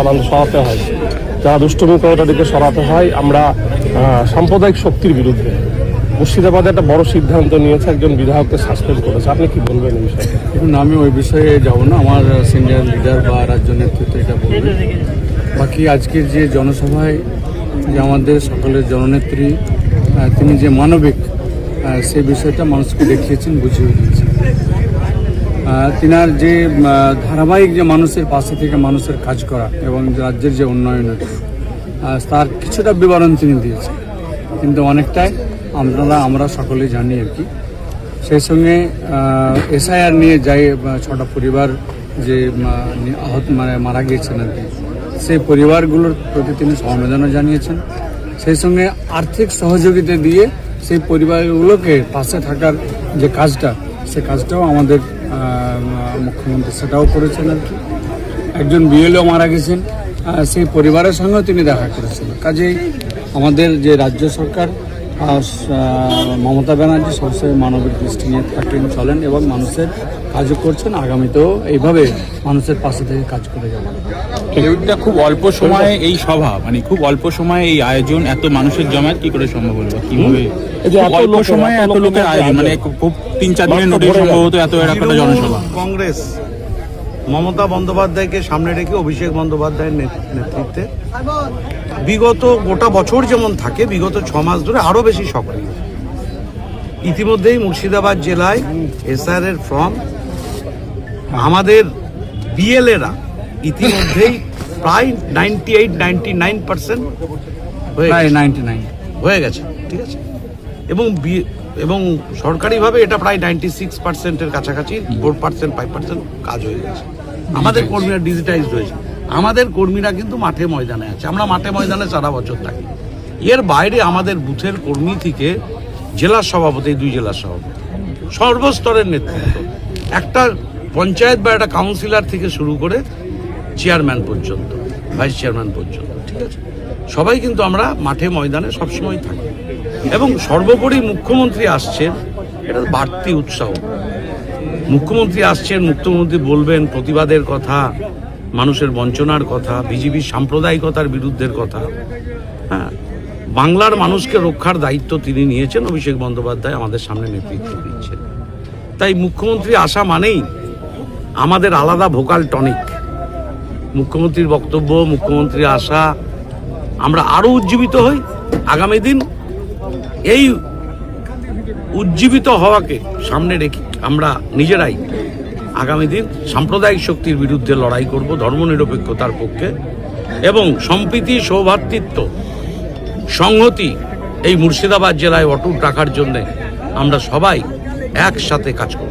সরানো সরাতে হয়। যারা দুষ্টমি করে তাদেরকে সরাতে হয়। আমরা সাম্প্রদায়িক শক্তির বিরুদ্ধে। মুর্শিদাবাদে একটা বড় সিদ্ধান্ত নিয়েছে একজন বিধায়ককে সাসপেন্ড করেছে। আপনি কি বলবেন এই বিষয়ে? দেখুন, আমি ওই বিষয়ে যাব না। আমার সিনিয়র লিডার বা রাজ্য নেতৃত্ব এটা বলবে। বাকি আজকের যে জনসভায় যে আমাদের সকলের জননেত্রী তিনি যে মানবিক সেই বিষয়টা মানুষকে দেখিয়েছেন, বুঝিয়ে দিয়েছেন। তিনার যে ধারাবাহিক যে মানুষের পাশে থেকে মানুষের কাজ করা এবং রাজ্যের যে উন্নয়নের তার কিছুটা বিবরণ তিনি দিয়েছেন। কিন্তু অনেকটাই আপনারা, আমরা সকলেই জানি আর কি। সেই সঙ্গে এসআইআর নিয়ে যাই ছটা পরিবার যে আহত মানে মারা গিয়েছেন আর কি, সেই পরিবারগুলোর প্রতি তিনি সমবেদনা জানিয়েছেন। সেই সঙ্গে আর্থিক সহযোগিতা দিয়ে সেই পরিবারগুলোকে পাশে থাকার যে কাজটা, সে কাজটাও আমাদের মুখ্যমন্ত্রী, সেটাও করেছেন আর কি। একজন বিএলও মারা গেছেন সেই পরিবারের সঙ্গেও তিনি দেখা করেছেন। কাজেই আমাদের যে রাজ্য সরকার আহ, মমতা ব্যানার্জি সবসময় মানবিক দৃষ্টি নিয়ে থাকেন চলেন এবং মানুষের কাজও করছেন। আগামীতেও এইভাবে মানুষের পাশে থেকে কাজ করে যাবেন। এটা খুব অল্প সময়ে এই সভা মানে খুব অল্প সময়ে এই আয়োজন এত মানুষের জমায়েত কি করে সম্ভব হলো? কীভাবে? অল্প সময়ে এত লোকের আয়োজন মানে খুব তিন চার দিনের নোটিশ সম্ভবত এত এরকম জনসভা। কংগ্রেস মমতা বন্দ্যোপাধ্যায়কে সামনে রেখে অভিষেক বন্দ্যোপাধ্যায়ের নেতৃত্বে বিগত গোটা বছর যেমন থাকে বিগত ছ মাস ধরে আরও বেশি সক্রিয়। ইতিমধ্যেই মুর্শিদাবাদ জেলায় এসআর এর ফর্ম আমাদের বিএলএরা ইতিমধ্যেই প্রায় ninety eight ninety nine percent হয়ে গেছে। হয়ে ঠিক আছে? এবং এবং সরকারিভাবে এটা প্রায় নাইনটি সিক্স পার্সেন্টের কাছাকাছি ফোর পার্সেন্ট ফাইভ পার্সেন্ট কাজ হয়ে গেছে। আমাদের কর্মীরা ডিজিটাইজড হয়েছে। আমাদের কর্মীরা কিন্তু মাঠে ময়দানে আছে। আমরা মাঠে ময়দানে সারা বছর থাকি। এর বাইরে আমাদের বুথের কর্মী থেকে জেলার সভাপতি, দুই জেলার সভাপতি। সর্বস্তরের নেতৃত্ব। একটা পঞ্চায়েত বা একটা কাউন্সিলর থেকে শুরু করে চেয়ারম্যান পর্যন্ত ভাইস চেয়ারম্যান পর্যন্ত, ঠিক আছে? সবাই কিন্তু আমরা মাঠে ময়দানে সবসময় থাকি। এবং সর্বোপরি মুখ্যমন্ত্রী আসছেন এটা বাড়তি উৎসাহ। মুখ্যমন্ত্রী আসছেন মুখ্যমন্ত্রী বলবেন, প্রতিবাদের কথা, মানুষের বঞ্চনার কথা বিজেপির সাম্প্রদায়িকতার বিরুদ্ধের কথা। হ্যাঁ বাংলার মানুষকে রক্ষার দায়িত্ব তিনি নিয়েছেন, অভিষেক বন্দ্যোপাধ্যায় আমাদের সামনে নেতৃত্ব দিচ্ছেন। তাই মুখ্যমন্ত্রী আসা মানেই আমাদের আলাদা ভোকাল টনিক। মুখ্যমন্ত্রীর বক্তব্য, মুখ্যমন্ত্রী আসা, আমরা আরও উজ্জীবিত হই। আগামী দিন এই উজ্জীবিত হওয়াকে সামনে রেখে আমরা নিজেরাই আগামী দিন সাম্প্রদায়িক শক্তির বিরুদ্ধে লড়াই করব, ধর্মনিরপেক্ষতার পক্ষে। এবং সম্প্রীতি, সৌভাতৃত্ব, সংহতি এই মুর্শিদাবাদ জেলায় অটুট রাখার জন্যে আমরা সবাই একসাথে কাজ করব।